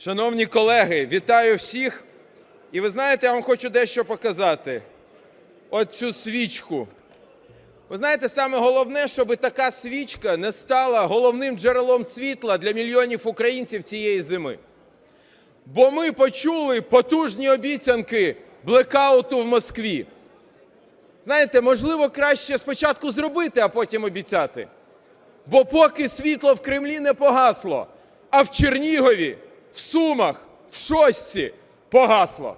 Шановні колеги, вітаю всіх! І ви знаєте, я вам хочу дещо показати. От цю свічку. Ви знаєте, саме головне, щоб така свічка не стала головним джерелом світла для мільйонів українців цієї зими. Бо ми почули потужні обіцянки блекауту в Москві. Знаєте, можливо, краще спочатку зробити, а потім обіцяти. Бо поки світло в Кремлі не погасло, а в Чернігові, в Сумах, в Шостці погасло.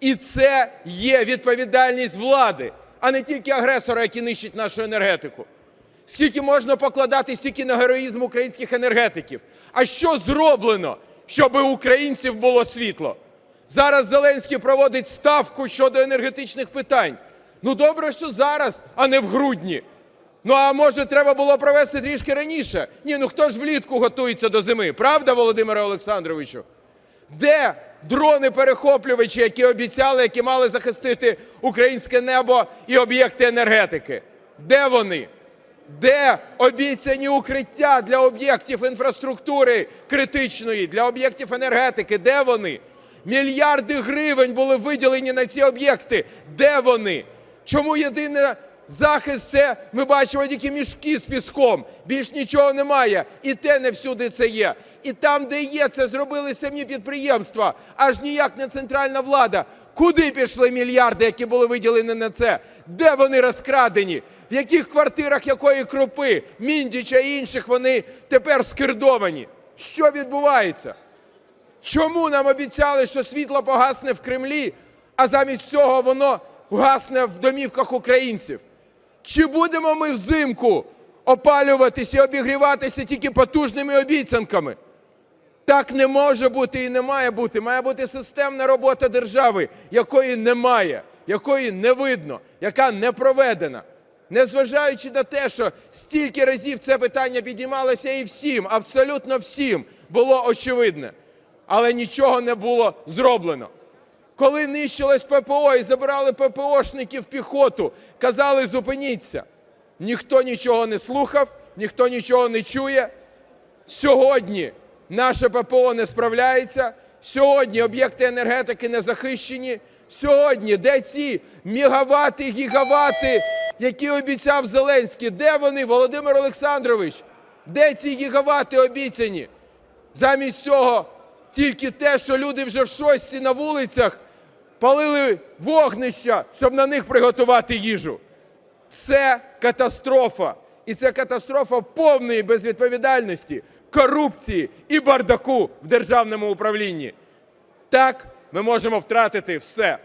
І це є відповідальність влади, а не тільки агресора, який нищить нашу енергетику. Скільки можна покладати стільки на героїзм українських енергетиків? А що зроблено, щоб у українців було світло? Зараз Зеленський проводить ставку щодо енергетичних питань. Ну добре, що зараз, а не в грудні. Ну а може треба було провести трішки раніше? Ні, ну хто ж влітку готується до зими? Правда, Володимире Олександровичу? Де дрони-перехоплювачі, які обіцяли, які мали захистити українське небо і об'єкти енергетики? Де вони? Де обіцяні укриття для об'єктів інфраструктури критичної, для об'єктів енергетики? Де вони? Мільярди гривень були виділені на ці об'єкти. Де вони? Чому єдиний захист це ми бачимо тільки мішки з піском, більш нічого немає. І те не всюди це є. І там, де є, це зробили самі підприємства, аж ніяк не центральна влада. Куди пішли мільярди, які були виділені на це? Де вони розкрадені? В яких квартирах якої крупи, Міндіча і інших вони тепер скирдовані? Що відбувається? Чому нам обіцяли, що світло погасне в Кремлі, а замість цього воно гасне в домівках українців? Чи будемо ми взимку опалюватися і обігріватися тільки потужними обіцянками? Так не може бути і не має бути. Має бути системна робота держави, якої немає, якої не видно, яка не проведена. Незважаючи на те, що стільки разів це питання підіймалося і всім, абсолютно всім було очевидне, але нічого не було зроблено. Коли нищилось ППО і забирали ППОшників піхоту, казали зупиніться. Ніхто нічого не слухав, ніхто нічого не чує. Сьогодні наше ППО не справляється, сьогодні об'єкти енергетики не захищені. Сьогодні де ці мегавати, гігавати, які обіцяв Зеленський? Де вони, Володимир Олександрович? Де ці гігавати обіцяні? Замість цього тільки те, що люди вже в шостці на вулицях палили вогнища, щоб на них приготувати їжу. Це катастрофа. І це катастрофа повної безвідповідальності, корупції і бардаку в державному управлінні. Так ми можемо втратити все.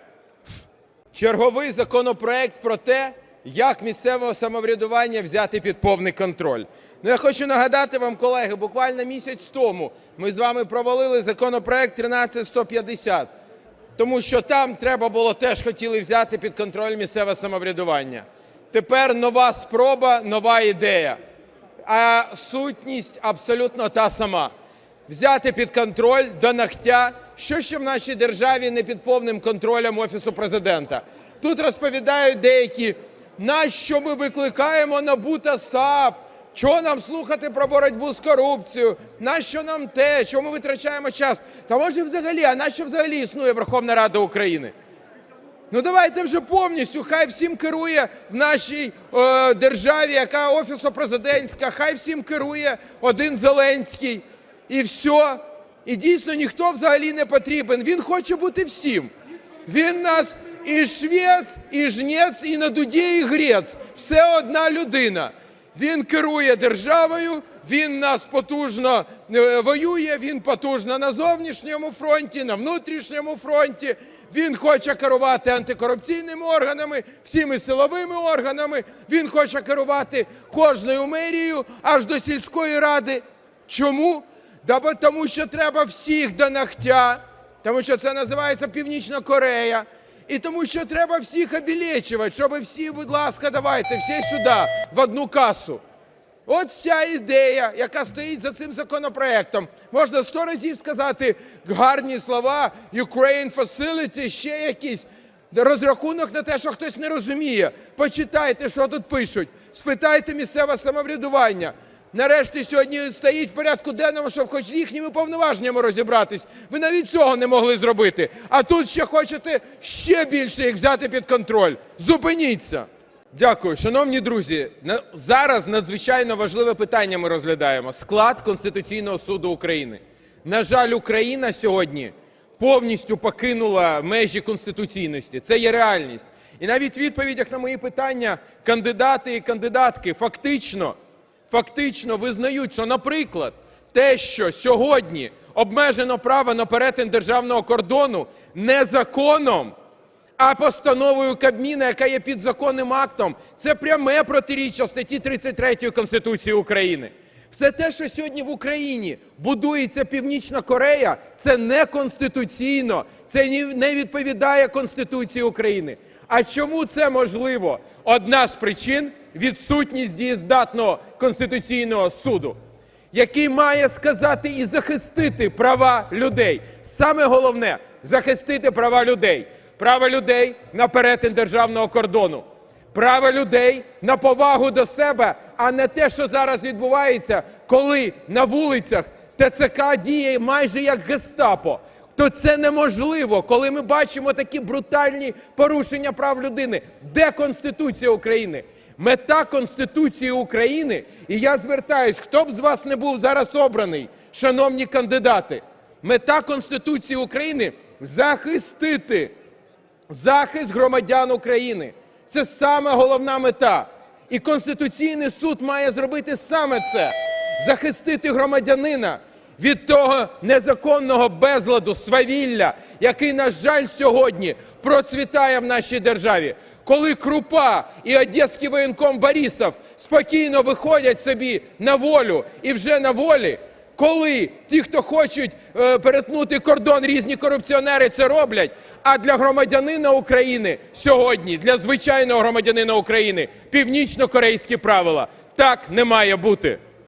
Черговий законопроект про те, як місцеве самоврядування взяти під повний контроль. Ну, я хочу нагадати вам, колеги, буквально місяць тому ми з вами провалили законопроект 13150, тому що там треба було теж хотіли взяти під контроль місцеве самоврядування. Тепер нова спроба, нова ідея. А сутність абсолютно та сама. Взяти під контроль до нахтя, що ще в нашій державі не під повним контролем Офісу президента. Тут розповідають деякі, нащо ми викликаємо НАБУ та САП, чого нам слухати про боротьбу з корупцією, нащо нам те, чому ми витрачаємо час. Та може взагалі, а нащо взагалі існує Верховна Рада України? Ну давайте вже повністю. Хай всім керує в нашій е, державі, яка офісо-президентська, хай всім керує один Зеленський. І все. І дійсно ніхто взагалі не потрібен. Він хоче бути всім. Він нас і швець, і жнець, і на дуді, і грець. Все одна людина. Він керує державою, він нас потужно е, воює, він потужно на зовнішньому фронті, на внутрішньому фронті. Він хоче керувати антикорупційними органами, всіми силовими органами. Він хоче керувати кожною мерією аж до сільської ради. Чому? Да тому що треба всіх до ногтя, тому що це називається Північна Корея. І тому що треба всіх обілечувати, щоб всі, будь ласка, давайте, всі сюди, в одну касу. От вся ідея, яка стоїть за цим законопроектом. Можна сто разів сказати гарні слова, Ukraine Facility, ще якісь. Розрахунок на те, що хтось не розуміє. Почитайте, що тут пишуть. Спитайте місцеве самоврядування. Нарешті сьогодні стоїть в порядку денному, щоб хоч з їхніми повноваженнями розібратись. Ви навіть цього не могли зробити. А тут ще хочете ще більше їх взяти під контроль. Зупиніться. Дякую, шановні друзі. Зараз надзвичайно важливе питання ми розглядаємо: склад Конституційного суду України. На жаль, Україна сьогодні повністю покинула межі конституційності. Це є реальність. І навіть в відповідях на мої питання кандидати і кандидатки фактично, фактично визнають, що, наприклад, те, що сьогодні обмежено право на перетин державного кордону незаконом, а постановою Кабміна, яка є підзаконним актом, це пряме протиріччя статті 33 Конституції України. Все те, що сьогодні в Україні будується Північна Корея, це не конституційно, це не відповідає Конституції України. А чому це можливо? Одна з причин відсутність дієздатного конституційного суду який має сказати і захистити права людей. Саме головне захистити права людей. Право людей на перетин державного кордону, право людей на повагу до себе, а не те, що зараз відбувається, коли на вулицях ТЦК діє майже як гестапо. То це неможливо, коли ми бачимо такі брутальні порушення прав людини. Де Конституція України? Мета Конституції України, і я звертаюсь, хто б з вас не був зараз обраний, шановні кандидати, мета Конституції України захистити захист громадян України. Це саме головна мета. І Конституційний суд має зробити саме це захистити громадянина від того незаконного безладу, свавілля, який, на жаль, сьогодні процвітає в нашій державі. Коли Крупа і одеський воєнком Борисов спокійно виходять собі на волю і вже на волі, коли ті, хто хочуть е, перетнути кордон, різні корупціонери це роблять. А для громадянина України сьогодні, для звичайного громадянина України, північно-корейські правила так не має бути.